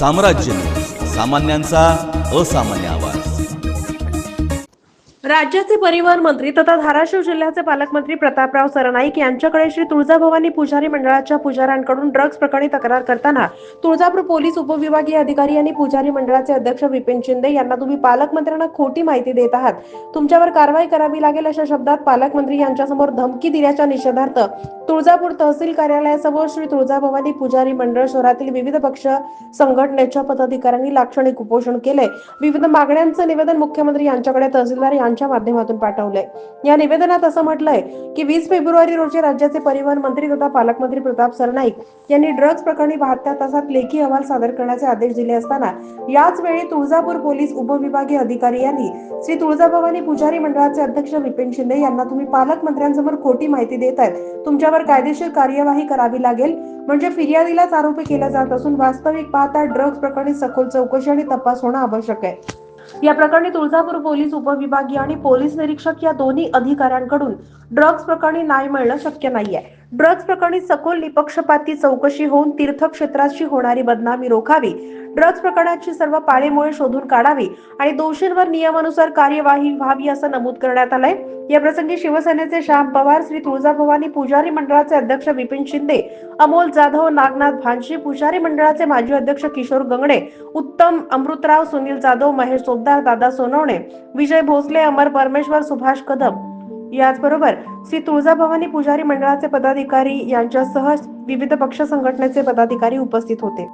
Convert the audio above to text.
साम्राज्य. सामान्यांचा असामान्य आवाज. राज्याचे परिवहन मंत्री तथा धाराशिव जिल्ह्याचे पालकमंत्री प्रतापराव सरनाईक यांच्याकडे श्री तुळजाभवानी पुजारी मंडळाच्या पुजाऱ्यांकडून ड्रग्ज प्रकरणी तक्रार करताना तुळजापूर पोलीस उपविभागीय अधिकारी आणि पुजारी मंडळाचे अध्यक्ष विपिन शिंदे यांना तुम्ही पालकमंत्र्यांना खोटी माहिती देत आहात. तुमच्यावर कारवाई करावी लागेल अशा शब्दात पालकमंत्री यांच्यासमोर धमकी दिल्याच्या निषेधार्थ तुळजापूर तहसील कार्यालयासमोर श्री तुळजाभवानी पुजारी मंडळ शहरातील विविध पक्ष संघटनेच्या पदाधिकाऱ्यांनी लाक्षणिक उपोषण केले. विविध मागण्यांचं निवेदन मुख्यमंत्री यांच्याकडे तहसीलदार यांच्या माध्यमातून पाठवलंय या निवेदनात असं म्हटलंय की वीस फेब्रुवारी रोजी राज्याचे परिवहन मंत्री तथा पालकमंत्री प्रताप सरनाईक यांनी ड्रग्ज प्रकरणी बहात्तर तासात लेखी अहवाल सादर करण्याचे आदेश दिले असताना याच वेळी तुळजापूर पोलीस उपविभागीय अधिकारी यांनी श्री तुळजाभवानी पुजारी मंडळाचे अध्यक्ष विपिन शिंदे यांना तुम्ही पालकमंत्र्यांसमोर खोटी माहिती देत आहेत तुमच्यावर कायदेशीर कार्यवाही करावी लागेल. म्हणजे फिर्यादीलाच आरोपी केला जात असून वास्तविक पाहता ड्रग्ज प्रकरणी सखोल चौकशी आणि तपास होणं आवश्यक आहे. या प्रकरणी तुळजापूर पोलीस उपविभागीय आणि पोलीस निरीक्षक या दोन्ही अधिकाऱ्यांकडून ड्रग्ज प्रकरणी न्याय मिळणं शक्य नाहीये. ड्रग्ज प्रकरणी सखोल निपक्षपाती चौकशी होऊन तीर्थक्षेत्राची होणारी बदनामी रोखावी ड्रग्ज प्रकरणाची सर्व पाळेमुळे शोधून काढावी आणि दोषींवर नियमानुसार कार्यवाही व्हावी असं नमूद करण्यात आलंय. या प्रसंगी शिवसेनेचे श्याम पवार श्री तुळजाभवानी पुजारी मंडळाचे अध्यक्ष विपिन शिंदे अमोल जाधव नागनाथ भानशी पुजारी मंडळाचे माजी अध्यक्ष किशोर गंगडे उत्तम अमृतराव सुनील जाधव महेश सोबदार दादा सोनवणे विजय भोसले अमर परमेश्वर सुभाष कदम. याचबरोबर श्री तुळजाभवानी पुजारी मंडळाचे पदाधिकारी यांच्यासह विविध पक्ष संघटनेचे पदाधिकारी उपस्थित होते.